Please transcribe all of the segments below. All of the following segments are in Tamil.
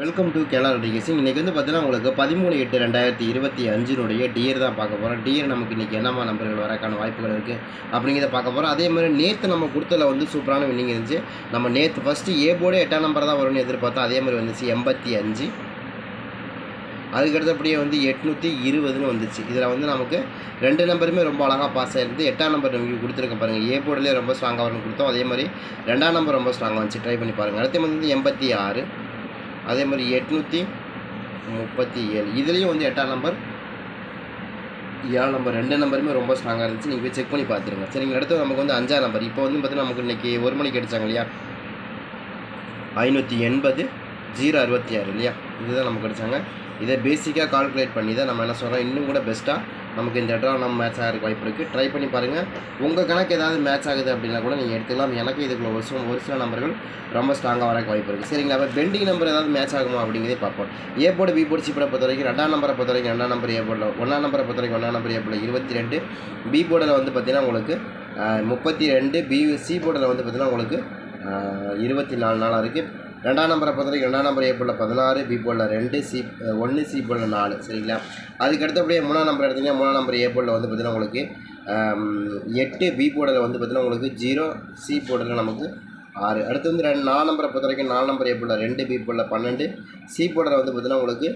வெல்கம் டு கேலா ரெடிகேஷன் இன்றைக்கி வந்து பார்த்தீங்கன்னா உங்களுக்கு பதிமூணு எட்டு ரெண்டாயிரத்தி இருபத்தி அஞ்சினுடைய டியர் தான் பார்க்க போகிறோம் டியர் நமக்கு இன்றைக்கி என்னமா நம்பர்கள் வரக்கான வாய்ப்புகள் இருக்குது அப்படிங்கிறத பார்க்க போகிறோம் அதே மாதிரி நேற்று நம்ம கொடுத்ததில் வந்து சூப்பரான வின்னிங் இருந்துச்சு. நம்ம நேற்று ஃபஸ்ட்டு ஏ போர்டு எட்டாம் நம்பர் தான் வரும்னு எதிர்பார்த்தோம். அதே மாதிரி வந்துச்சு எண்பத்தி அஞ்சு. அதுக்கு அடுத்தபடியே வந்து எட்நூற்றி இருபதுன்னு வந்துச்சு. இதில் வந்து நமக்கு ரெண்டு நம்பருமே ரொம்ப அழகாக பாஸ் ஆகிருந்து எட்டாம் நம்பர் நமக்கு கொடுத்துருக்க பாருங்கள் ஏ போர்டுலேயே ரொம்ப ஸ்ட்ராங்காக வரும்னு கொடுத்தோம். அதே மாதிரி ரெண்டாம் நம்பர் ரொம்ப ஸ்ட்ராங்காக வந்துச்சு. ட்ரை பண்ணி பாருங்கள் அடுத்த வந்து எண்பத்தி ஆறு. அதே மாதிரி எட்நூற்றி முப்பத்தி ஏழு. இதுலேயும் வந்து எட்டாம் நம்பர் ஏழு நம்பர் ரெண்டு நம்பருமே ரொம்ப ஸ்ட்ராங்காக இருந்துச்சு. நீங்கள் போய் செக் பண்ணி பார்த்துருங்க சரிங்க அடுத்து நமக்கு வந்து அஞ்சாம் நம்பர் இப்போ வந்து பார்த்தீங்கன்னா நமக்கு இன்றைக்கி ஒரு மணிக்கு அடித்தாங்க இல்லையா? ஐநூற்றி எண்பது ஜீரோ அறுபத்தி ஆறு இல்லையா? இதுதான் நமக்கு அடித்தாங்க இதை பேசிக்காக கால்குலேட் பண்ணி தான் நம்ம என்ன சொல்கிறோம் இன்னும் கூட பெஸ்ட்டாக நமக்கு இந்த இடம் நம்ம மேட்ச் ஆகிறதுக்கு வாய்ப்பு இருக்குது ட்ரை பண்ணி பாருங்கள் உங்கள் கணக்கு ஏதாவது மேட்ச் ஆகுது அப்படின்னா கூட நீங்கள் எடுத்துக்கலாம். எனக்கு இதுக்குள்ள ஒரு சில ஒரு சில நம்பர்கள் ரொம்ப ஸ்ட்ராங்காக வரக்கு வாய்ப்பு இருக்குது சரிங்களா? அப்போ பெண்டிங் நம்பர் ஏதாவது மேட்ச் ஆகுமா அப்படிங்கிறதே பார்ப்போம். A board B board C பொறுத்த வரைக்கும் ரெண்டாம் நம்பரை பொறுத்த வரைக்கும் ரெண்டாம் நம்பர் ஏ போர்டில் ஒன்றாம் நம்பரை பொறுத்த வரைக்கும் ஒன்றாம் நம்பர் ஏ போர்டில் இருபத்தி ரெண்டு பி போர்டில் வந்து பார்த்தீங்கன்னா உங்களுக்கு முப்பத்தி ரெண்டு பி சி போர்டில் வந்து பார்த்தீங்கன்னா உங்களுக்கு இருபத்தி நாலு நாளாக இருக்குது ரெண்டாம் நம்பரை பொறுத்த வரைக்கும் ரெண்டாம் நம்பர் ஏ போர்டில் பதினாறு பி போர்டில் ரெண்டு சி ஒன்று சி போர்டில் நாலு சரிங்களா அதுக்கு அடுத்தபடியே மூணாம் நம்பர் எடுத்தீங்கன்னா மூணாம் நம்பர் ஏ போர்டில் வந்து பார்த்திங்கன்னா உங்களுக்கு எட்டு பி போர்டில் வந்து பார்த்திங்கன்னா உங்களுக்கு ஜீரோ சி போர்டில் நமக்கு ஆறு அடுத்து வந்து ரெண்டு நாலு நம்பரை பொறுத்த வரைக்கும் நாலு நம்பர் ஏ போர்டில் ரெண்டு பி போர்டில் பன்னெண்டு சி போர்டில் வந்து பார்த்தீங்கன்னா உங்களுக்கு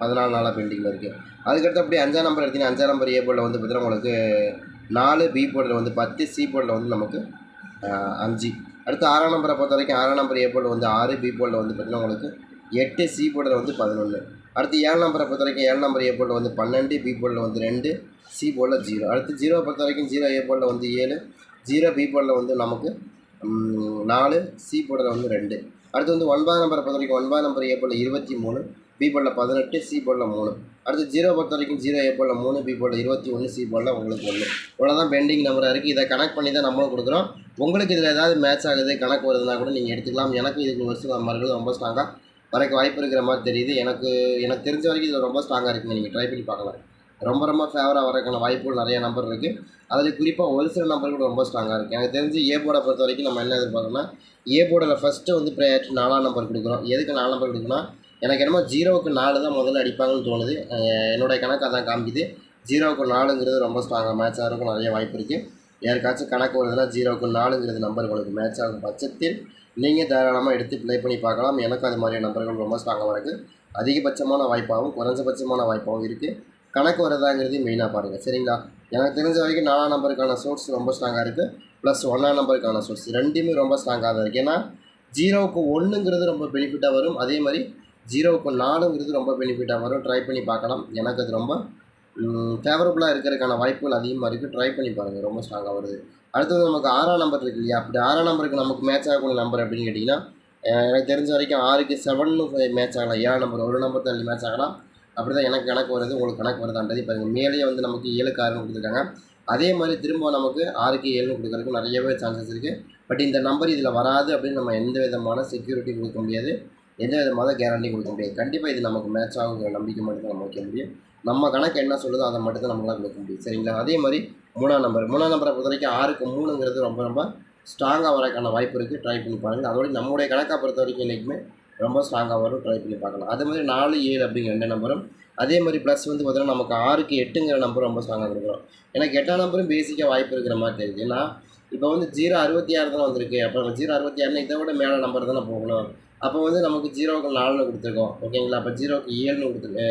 பதினாலு நாளாக பெண்டிங்கில் இருக்குது அதுக்கடுத்து அப்படியே அஞ்சாம் நம்பர் எடுத்தீங்கன்னா அஞ்சாம் நம்பர் ஏ போர்டில் வந்து பார்த்திங்கன்னா உங்களுக்கு நாலு பி போர்டில் வந்து பத்து சி போர்டில் வந்து நமக்கு அஞ்சு அடுத்து ஆறாம் நம்பரை பொறுத்த வரைக்கும் ஆறாம் நம்பர் ஏ போர்டில் வந்து ஆறு பி போர்டில் வந்து பார்த்தீங்கன்னா உங்களுக்கு எட்டு சி போர்டில் வந்து பதினொன்று அடுத்து ஏழு நம்பரை பொறுத்த வரைக்கும் ஏழு நம்பர் ஏ போர்டில் வந்து பன்னெண்டு பி போர்டில் வந்து ரெண்டு சி போர்டில் ஜீரோ அடுத்து ஜீரோ பொறுத்த வரைக்கும் ஜீரோ ஏ போர்டில் வந்து ஏழு ஜீரோ பி போர்டில் வந்து நமக்கு நாலு சி போர்டில் வந்து ரெண்டு. அடுத்து வந்து ஒன்பதாம் நம்பரை பொறுத்த வரைக்கும் ஒன்பதாம் நம்பர் ஏ போர்டில் இருபத்தி மூணு பி போர்டில் பதினெட்டு சி போர்டில் மூணு. அடுத்து ஜீரோ பொறுத்த வரைக்கும் ஜீரோ ஏ போர்டில் மூணு பி போர்டில் இருபத்தி ஒன்று சி போர்டில் உங்களுக்கு ஒன்று இவ்வளோதான் பெண்டிங் நம்பராக இருக்குது இதை கனெக்ட் பண்ணி தான் நம்மளும் கொடுக்குறோம். உங்களுக்கு இதில் ஏதாவது மேட்ச் ஆகுது கணக்கு வருதுன்னா கூட நீங்கள் எடுத்துக்கலாம். எனக்கு இதுக்கு ஒரு சில நம்பர்கள் ரொம்ப ஸ்ட்ராங்காக வரைக்கும் வாய்ப்பு இருக்கிற மாதிரி தெரியுது. எனக்கு எனக்கு தெரிஞ்ச வரைக்கும் இது ரொம்ப ஸ்ட்ராங்காக இருக்குங்க. நீங்கள் ட்ரை பண்ணி பார்க்கலாம். ரொம்ப ரொம்ப ஃபேவராக வரக்கான வாய்ப்புகள் நிறைய நம்பர் இருக்குது அதில் குறிப்பாக ஒரு சில நம்பர்கள் ரொம்ப ஸ்ட்ராங்காக இருக்குது எனக்கு தெரிஞ்சு ஏ போர்டை பொறுத்த வரைக்கும் நம்ம என்ன எதிர்பார்க்கணும்னா ஏ போர்டில் ஃபஸ்ட்டு வந்து ப்ரையாரிட்டி நாலாம் நம்பர் கொடுக்குறோம். எதுக்கு நாலாம் நம்பர் கொடுக்குன்னா எனக்கு என்னமோ ஜீரோவுக்கு நாலு தான் முதல்ல அடிப்பாங்கன்னு தோணுது. என்னுடைய கணக்கு அதான் காமிக்குது. ஜீரோவுக்கு நாலுங்கிறது ரொம்ப ஸ்ட்ராங்காக மேட்ச் ஆகிறதுக்கும் நிறைய வாய்ப்பு இருக்குது யாருக்காச்சும் கணக்கு வருதுன்னா ஜீரோவுக்கு நாலுங்கிறது நம்பர் உங்களுக்கு மேட்ச் ஆகும் பட்சத்தில் நீங்கள் தாராளமாக எடுத்து ப்ளே பண்ணி பார்க்கலாம். எனக்கு அது மாதிரியான நம்பர்கள் ரொம்ப ஸ்ட்ராங்காக இருக்குது அதிகபட்சமான வாய்ப்பாகவும் குறைஞ்சபட்சமான வாய்ப்பாகவும் இருக்குது கணக்கு வருதாங்கிறது மெயினாக பாருங்கள் சரிங்களா? எனக்கு தெரிஞ்ச வரைக்கும் நாலாம் நம்பருக்கான சோர்ஸ் ரொம்ப ஸ்ட்ராங்காக இருக்குது ப்ளஸ் ஒன்றாம் நம்பருக்கான சோர்ஸ் ரெண்டுமே ரொம்ப ஸ்ட்ராங்காக தான் இருக்குது ஏன்னா ஜீரோவுக்கு ஒன்றுங்கிறது ரொம்ப பெனிஃபிட்டாக வரும். அதே மாதிரி ஜீரோவுக்கு நாலுங்கிறது ரொம்ப பெனிஃபிட்டாக வரும். ட்ரை பண்ணி பார்க்கலாம். எனக்கு அது ரொம்ப ஃபேவரபுளாக இருக்கிறதுக்கான வாய்ப்புகள் அதிகமாக இருக்குது ட்ரை பண்ணி பாருங்கள் ரொம்ப ஸ்ட்ராங்காக வருது. அடுத்தது நமக்கு ஆறாம் நம்பர் இருக்கு இல்லையா? அப்படி ஆறாம் நம்பருக்கு நமக்கு மேட்ச் ஆகக்கூடிய நம்பர் அப்படின்னு கேட்டிங்கன்னா எனக்கு தெரிஞ்ச வரைக்கும் ஆறுக்கு செவன்னு மேட்ச் ஆகலாம். ஏழாம் நம்பர் ஒரு நம்பர் தள்ளி மேட்ச் ஆகலாம். அப்படி தான் எனக்கு கணக்கு வருது. உங்களுக்கு கணக்கு வருதான்றது பாருங்கள் மேலேயே வந்து நமக்கு ஏழுக்கு ஆறுன்னு கொடுத்துருக்காங்க. அதே மாதிரி திரும்ப நமக்கு ஆறுக்கு ஏழுன்னு கொடுக்குறதுக்கு நிறையவே சான்சஸ் இருக்குது பட் இந்த நம்பர் இதில் வராது அப்படின்னு நம்ம எந்த விதமான செக்யூரிட்டி கொடுக்க முடியாது. எந்த விதமான கேரண்டி கொடுக்க முடியாது. கண்டிப்பாக இது நமக்கு மேட்ச் ஆகுங்கிற நம்பிக்கை மட்டும் தான் நம்ம வைக்க முடியும். நம்ம கணக்கு என்ன சொல்லுதோ அதை மட்டும் தான் நம்மளால் கொடுக்க முடியும். சரிங்களா? அதே மாதிரி மூணாம் நம்பர் மூணாம் நம்பரை பொறுத்த வரைக்கும் ஆறுக்கு மூணுங்கிறது ரொம்ப ரொம்ப ஸ்ட்ராங்காக வரக்கான வாய்ப்பு இருக்குது ட்ரை பண்ணி பாருங்கள் அதோட நம்முடைய கணக்கை பொறுத்த வரைக்கும் என்றைக்குமே ரொம்ப ஸ்ட்ராங்காக வரும். ட்ரை பண்ணி பார்க்கலாம். அதே மாதிரி நாலு ஏழு அப்படிங்கிற ரெண்டு நம்பரும் அதே மாதிரி ப்ளஸ் வந்து பார்த்தீங்கன்னா நமக்கு ஆறுக்கு எட்டுங்கிற நம்பரும் ரொம்ப ஸ்ட்ராங்காக கொடுக்குறோம். எனக்கு எட்டாம் நம்பரும் பேசிக்காக வாய்ப்பு இருக்கிற மாதிரி தெரியுது. ஏன்னா இப்போ வந்து ஜீரோ அறுபத்தி ஆறு தான் வந்திருக்கு. அப்புறம் ஜீரோ அறுபத்தி ஆறுனா இதை விட மேலே நம்பர் தானே போகணும். அப்போ வந்து நமக்கு ஜீரோவுக்கு நாலுன்னு கொடுத்துருக்கோம். ஓகேங்களா? அப்போ ஜீரோவுக்கு ஏழுன்னு கொடுத்துரு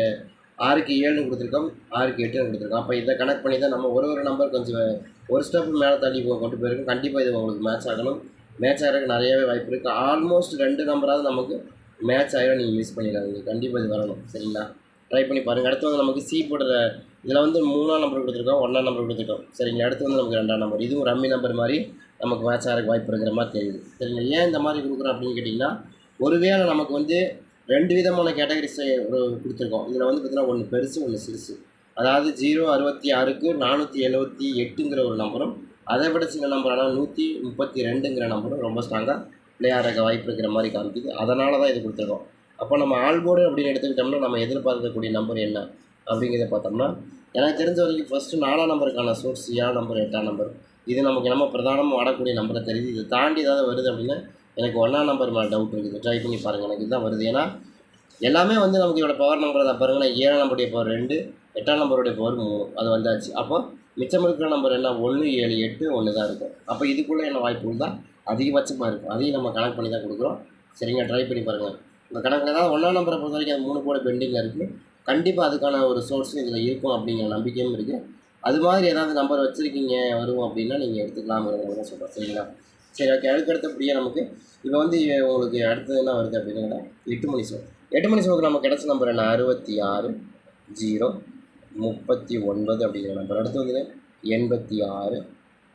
ஆறுக்கு ஏழுன்னு கொடுத்துருக்கோம். ஆறுக்கு எட்டுன்னு கொடுத்துருக்கோம். அப்போ இதை கனெக்ட் பண்ணி தான் நம்ம ஒரு ஒரு நம்பர் கொஞ்சம் ஒரு ஸ்டெப் மேலே தள்ளி போக கொண்டு போயிருக்கோம். கண்டிப்பாக இது உங்களுக்கு மேட்ச் ஆகணும். மேட்ச் ஆகிறதுக்கு நிறையவே வாய்ப்பு இருக்குது ஆல்மோஸ்ட் ரெண்டு நம்பராவது நமக்கு மேட்ச் ஆகிடும் நீங்கள் மிஸ் பண்ணிடாதீங்க. கண்டிப்பாக இது வரணும். சரிங்களா? ட்ரை பண்ணி பாருங்கள் அடுத்து வந்து நமக்கு சி போடுற இதில் வந்து மூணாம் நம்பர் கொடுத்துருக்கோம். ஒன்றாம் நம்பர் கொடுத்துருக்கோம். சரிங்களா? அடுத்து வந்து நமக்கு ரெண்டாம் நம்பர் இதுவும் ரம்மி நம்பர் மாதிரி நமக்கு மேட்ச் ஆகிறதுக்கு வாய்ப்பு இருக்கிற மாதிரி தெரியுது. சரிங்களா? ஏன் இந்த மாதிரி கொடுக்குறோம் அப்படின்னு கேட்டிங்கன்னா ஒருவேளை நமக்கு வந்து ரெண்டு விதமான கேட்டகரிஸ் ஒரு கொடுத்துருக்கோம். இதில் வந்து பார்த்திங்கன்னா ஒன்று பெருசு ஒன்று சிறுசு. அதாவது ஜீரோ அறுபத்தி ஆறுக்கு நானூற்றி எழுபத்தி எட்டுங்கிற ஒரு நம்பரும் அதை விட சின்ன நம்பரான நூற்றி முப்பத்தி ரெண்டுங்கிற நம்பரும் ரொம்ப ஸ்ட்ராங்காக பிளேயராக வாய்ப்பு இருக்கிற மாதிரி காமிக்குது. அதனால தான் இது கொடுத்துருக்கோம். அப்போ நம்ம ஆல்போர்டு அப்படின்னு எடுத்துக்கிட்டோம்னா நம்ம எதிர்பார்க்கக்கூடிய நம்பர் என்ன அப்படிங்கிறத பார்த்தோம்னா எனக்கு தெரிஞ்ச வரைக்கும் ஃபஸ்ட்டு நாலாம் நம்பருக்கான சோர்ஸ் ஏழாம் நம்பர் எட்டாம் நம்பர். இது நமக்கு நம்ம பிரதானமாக ஆடக்கூடிய நம்பரை தெரியுது இதை தாண்டி ஏதாவது வருது அப்படின்னா எனக்கு ஒன்றாம் நம்பர் மேலே டவுட் இருக்குது. ட்ரை பண்ணி பாருங்கள் எனக்கு இதுதான் வருது. ஏன்னா எல்லாமே வந்து நமக்கு இதோட பவர் நம்பர் தான். பாருங்கன்னா ஏழாம் நம்பருடைய பவர் ரெண்டு எட்டாம் நம்பருடைய பவர் மூணு. அது வந்தாச்சு. அப்போ மிச்சம் இருக்கிற நம்பர் என்ன ஒன்று ஏழு எட்டு ஒன்று தான் இருக்கும். அப்போ இதுக்குள்ளே என்ன வாய்ப்புகள் தான்? அதிகபட்சமாக இருக்கும். அதையும் நம்ம கணக்கு பண்ணி தான் கொடுக்குறோம். சரிங்க ட்ரை பண்ணி பாருங்கள் இந்த கணக்கில் தான் ஒன்றாம் நம்பரை பொறுத்த வரைக்கும் அது மூணு கூட பெண்டிங்கில் இருக்குது கண்டிப்பாக அதுக்கான ஒரு சோர்ஸும் இதில் இருக்கும் அப்படிங்கிற நம்பிக்கையும் இருக்குது அது மாதிரி ஏதாவது நம்பர் வச்சுருக்கீங்க வரும் அப்படின்னா நீங்கள் எடுத்துக்கலாம்ங்கிறத சொல்கிறேன் சரிங்களா? சரி ஓகே அதுக்கு அடுத்தபடியாக நமக்கு இப்போ வந்து உங்களுக்கு அடுத்தது என்ன வருது அப்படின்னா எட்டு மணி சோக்கு எட்டு மணி சோக்கு நமக்கு கிடச்ச நம்பர் என்ன? அறுபத்தி ஆறு ஜீரோ முப்பத்தி ஒன்பது அப்படிங்கிற நம்பர் அடுத்து வந்து எண்பத்தி ஆறு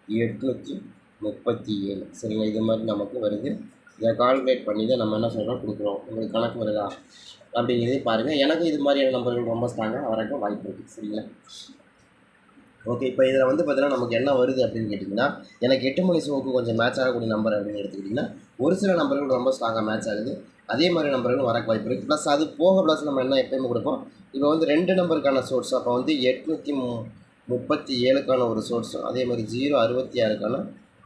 எட்நூற்றி முப்பத்தி ஏழு சரிங்க இது மாதிரி நமக்கு வருது. இதை கால்குலேட் பண்ணி தான் நம்ம என்ன சொல்கிறோம் கொடுக்குறோம். உங்களுக்கு கணக்கு வருதா? அப்படிங்கிறதையும் பாருங்கள் எனக்கு இது மாதிரியான நம்பர்கள் ரொம்ப ஸ்ட்ராங்காக வரக்கும் வாய்ப்பு இருக்குது சரிங்களா? ஓகே இப்போ இதில் வந்து பார்த்தீங்கன்னா நமக்கு என்ன வருது அப்படின்னு கேட்டிங்கன்னா எனக்கு எட்டு மணி ஷோவுக்கு கொஞ்சம் மேட்ச் ஆகக்கூடிய நம்பர் அப்படின்னு எடுத்துக்கிட்டிங்கன்னா ஒரு சில நம்பர்கள் ரொம்ப ஸ்ட்ராங்காக மேட்ச் ஆகுது. அதே மாதிரி நம்பர்கள் வரக்கு வாய்ப்பு இருக்குது ப்ளஸ் அது போக ப்ளஸ் நம்ம என்ன எப்பயுமே கொடுப்போம்? இப்போ வந்து ரெண்டு நம்பருக்கான சோர்ஸ் அப்போ வந்து எட்நூற்றி மு முப்பத்தி ஏழுக்கான ஒரு சோர்ஸ் அதே மாதிரி ஜீரோ அறுபத்தி ஆறுக்கான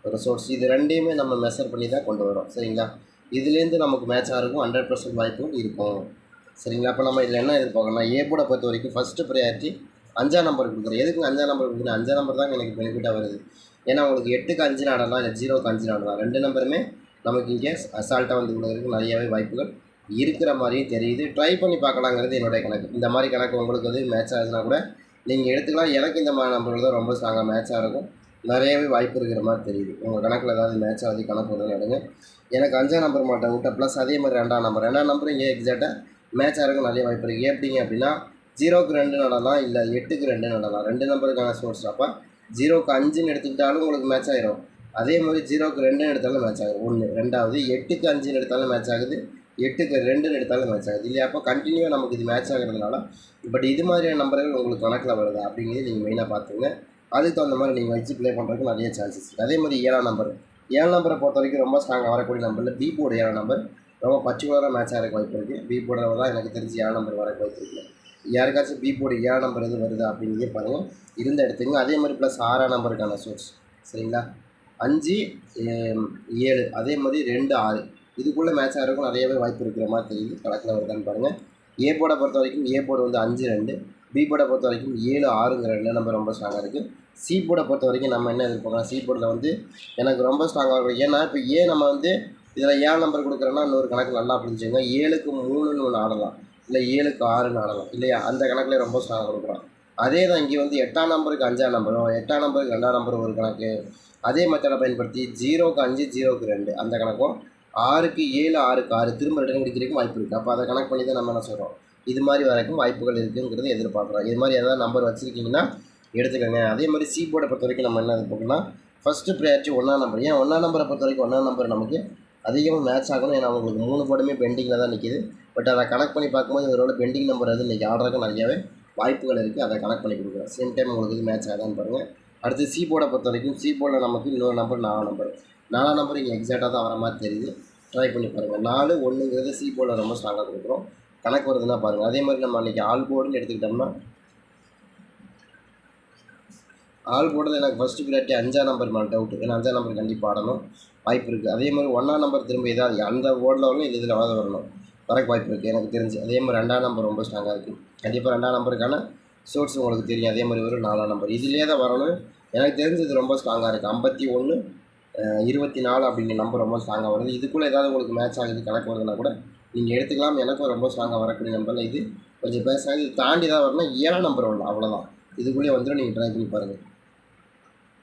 ஒரு சோர்ஸ் இது ரெண்டையுமே நம்ம மெஷர் பண்ணி தான் கொண்டு வரோம். சரிங்களா? இதுலேருந்து நமக்கு மேட்ச் ஆகிறதுக்கும் ஹண்ட்ரட் பர்சன்ட் வாய்ப்பும் இருக்கும். சரிங்களா? அப்போ நம்ம இதில் என்ன எதிர்பார்க்கணும் ஏ போர்டை பொறுத்த வரைக்கும் ஃபஸ்ட்டு ப்ரையாரிட்டி அஞ்சாம் நம்பர் கொடுக்குறேன் எதுக்கு அஞ்சாம் நம்பர் கொடுக்குறேன் அஞ்சாம் நம்பர் தான் எனக்கு பெனிஃபிட்டாக வருது. ஏன்னா உங்களுக்கு எட்டுக்கு அஞ்சு நாடலாம் இல்லை ஜீரோக்கு அஞ்சு நாடலாம். ரெண்டு நம்பருமே நமக்கு இங்கே அசால்ட்டாக வந்து கொடுக்குறதுக்கு நிறையாவே வாய்ப்புகள் இருக்கிற மாதிரியும் தெரியுது. ட்ரை பண்ணி பார்க்கலாங்கிறது என்னுடைய கணக்கு. இந்த மாதிரி கணக்கு உங்களுக்கு வந்து மேட்ச் ஆகுதுன்னா கூட நீங்கள் எடுத்துக்கலாம். எனக்கு இந்த மாதிரி நம்பர்கள் தான் ரொம்ப ஸ்ட்ராங்காக மேட்சாக இருக்கும். நிறையவே வாய்ப்பு இருக்கிற மாதிரி தெரியுது. உங்கள் கணக்கில் ஏதாவது மேட்ச் ஆகுது கணக்கு வருதுன்னு எடுங்க. எனக்கு அஞ்சாம் நம்பர் மாட்டேன். விட்ட ப்ளஸ் அதே மாதிரி ரெண்டாம் நம்பர் ரெண்டாம் நம்பர் இங்கே எக்ஸாக்டாக மேட்ச் ஆகிறதுக்கு நிறைய வாய்ப்பு இருக்குது எப்படிங்க அப்படின்னா ஜீரோக்கு ரெண்டு நடலாம் இல்லை எட்டுக்கு ரெண்டு நடலாம். ரெண்டு நம்பருக்கான ஸ்போர்ட்ஸ் அப்போ ஜீரோக்கு அஞ்சுன்னு எடுத்துக்கிட்டாலும் உங்களுக்கு மேட்ச் ஆயிரும். அதே மாதிரி ஜீரோக்கு ரெண்டுன்னு எடுத்தாலும் மேட்ச் ஆகும் ஒன்று ரெண்டாவது எட்டுக்கு அஞ்சுன்னு எடுத்தாலும் மேட்ச் ஆகுது. எட்டுக்கு ரெண்டுன்னு எடுத்தாலும் மேட்ச் ஆகுது. இல்லையா? அப்போ கண்டினியூவாக நமக்கு இது மேட்ச் ஆகிறதுனால பட் இது மாதிரியான நம்பர்கள் உங்களுக்கு கணக்கில் வருது அப்படிங்கிறது நீங்கள் மெயினாக பார்த்துங்க அதுக்கு தகுந்த மாதிரி நீங்கள் வச்சு ப்ளே பண்ணுறதுக்கு நிறைய சான்சஸ் இருக்குது அதே மாதிரி ஏழாம் நம்பர் ஏழாம் நம்பரை பொறுத்த வரைக்கும் ரொம்ப ஸ்ட்ராங்காக வரக்கூடிய நம்பரில் பி போர்டு ஏழாம் நம்பர் ரொம்ப பர்டிகுலராக மேட்ச் ஆகிறக்கு வாய்ப்பு இருக்குது பி போர்டில் தான் எனக்கு தெரிஞ்சு ஏழாம் நம்பர் வரக்கு வாய்ப்பு இருக்குது யாருக்காச்சும் பி போர்டு ஏழாம் நம்பர் எது வருதா அப்படிங்கிறதே பாருங்கள் இருந்த எடுத்துங்க அதே மாதிரி ப்ளஸ் ஆறாம் நம்பருக்கான சோர்ஸ் சரிங்களா? அஞ்சு ஏழு அதே மாதிரி ரெண்டு ஆறு. இதுக்குள்ளே மேட்ச் ஆகிறதுக்கும் நிறையவே வாய்ப்பு இருக்கிற மாதிரி தெரியுது. கணக்கில் வருதான்னு பாருங்கள் ஏ போர்டை பொறுத்த வரைக்கும் ஏ போர்டு வந்து அஞ்சு ரெண்டு. பி போர்டை பொறுத்த வரைக்கும் ஏழு ஆறுங்கிற ரெண்டு நம்பர் ரொம்ப ஸ்ட்ராங்காக இருக்குது சி போர்டை பொறுத்த வரைக்கும் நம்ம என்ன எதிர்பார்க்கலாம்? சி போர்டில் வந்து எனக்கு ரொம்ப ஸ்ட்ராங்காக இருக்கும் ஏன்னா இப்போ ஏ நம்ம வந்து இதில் ஏழு நம்பர் கொடுக்குறோன்னா இன்னொரு கணக்கு நல்லா புரிஞ்சுங்க ஏழுக்கு மூணுன்னு ஒன்று ஆடலாம். இல்லை ஏழுக்கு ஆறு நாடகம். இல்லையா? அந்த கணக்கில் ரொம்ப ஸ்ட்ராங்காக கொடுக்குறோம் அதே தான் இங்கே வந்து எட்டாம் நம்பருக்கு அஞ்சாம் நம்பரும் எட்டாம் நம்பருக்கு ரெண்டாம் நம்பரும் ஒரு கணக்கு. அதே மெத்தடை பயன்படுத்தி ஜீரோக்கு அஞ்சு ஜீரோக்கு ரெண்டு அந்த கணக்கும் ஆறுக்கு ஏழு ஆறுக்கு ஆறு திரும்ப ரிட்டர்ன் கிடைக்கிறதுக்கும் வாய்ப்பு இருக்குது அப்போ அதை கணக்கு பண்ணி தான் நம்ம என்ன சொல்கிறோம் இது மாதிரி வரைக்கும் வாய்ப்புகள் இருக்குங்கிறது எதிர்பார்க்குறோம். இது மாதிரி எதாவது நம்பர் வச்சுருக்கீங்கன்னா எடுத்துக்கோங்க. அதே மாதிரி சி போர்டை பொறுத்த வரைக்கும் நம்ம என்ன எதிர்பார்க்கணும்னா ஃபஸ்ட்டு ப்ரையாரிட்டி ஒன்றாம் நம்பர் ஏன்? ஒன்றாம் நம்பரை பொறுத்த வரைக்கும் ஒன்றாம் நம்பர் நமக்கு அதிகமாக மேட்ச் ஆகணும். ஏன்னா உங்களுக்கு மூணு போர்டுமே பெண்டிங்கில் தான் நிற்கிது பட் அதை கனெக்ட் பண்ணி பார்க்கும்போது இவரோட பெண்டிங் நம்பர் எது இன்றைக்கி ஆடுறதுக்கு நிறையாவே வாய்ப்புகள் இருக்குது அதை கனெக்ட் பண்ணி கொடுக்குறேன். சேம் டைம் உங்களுக்கு இது மேட்ச் ஆகுதான்னு பாருங்கள் அடுத்து சி போர்டை பொறுத்த வரைக்கும் சி போர்டில் நமக்கு இன்னொரு நம்பர் நாலாம் நம்பர் நாலாம் நம்பர் இங்கே எக்ஸாக்டாக தான் வர மாதிரி தெரியுது. ட்ரை பண்ணி பாருங்கள் நாலு ஒன்றுங்கிறது சி போர்டில் ரொம்ப ஸ்ட்ராங்காக கொடுக்குறோம். கணக்கு வருதுன்னா பாருங்கள் அதே மாதிரி நம்ம அன்றைக்கி ஆல் போர்டுன்னு எடுத்துக்கிட்டோம்னா ஆள் போட்டது எனக்கு ஃபஸ்ட்டு ப்ரியாரிட்டி அஞ்சாம் நம்பர் மேலே டவுட் ஏன்னா அஞ்சாம் நம்பர் கண்டிப்பாக ஆடணும் வாய்ப்பு இருக்குது அதே மாதிரி ஒன்றாம் நம்பர் திரும்ப ஏதாவது அந்த போர்டில் வரணும் இது இதில் வாத வரணும். வரக்கு வாய்ப்பு இருக்குது எனக்கு தெரிஞ்சு. அதே மாதிரி ரெண்டாம் நம்பர் ரொம்ப ஸ்ட்ராங்காக இருக்குது கண்டிப்பாக ரெண்டாம் நம்பருக்கான சோர்ஸ் உங்களுக்கு தெரியும். அதே மாதிரி வரும் நாலாம் நம்பர் இதுலேயே தான் வரணும். எனக்கு தெரிஞ்சது ரொம்ப ஸ்ட்ராங்காக இருக்குது ஐம்பத்தி ஒன்று இருபத்தி நாலு அப்படிங்கிற நம்பர் ரொம்ப ஸ்ட்ராங்காக வருது. இதுக்குள்ளே ஏதாவது உங்களுக்கு மேட்ச் ஆகுது கணக்கு வருதுன்னா கூட நீங்கள் எடுத்துக்கலாம். எனக்கும் ரொம்ப ஸ்ட்ராங்காக வரக்கூடிய நம்பரில் இது. கொஞ்சம் பேசாது இது தாண்டி தான் வரணும் ஏழாம் நம்பர் வரலாம் அவ்வளோதான் இதுக்குள்ளேயே வந்துடும் நீங்கள் ட்ரை பண்ணி பாருங்கள்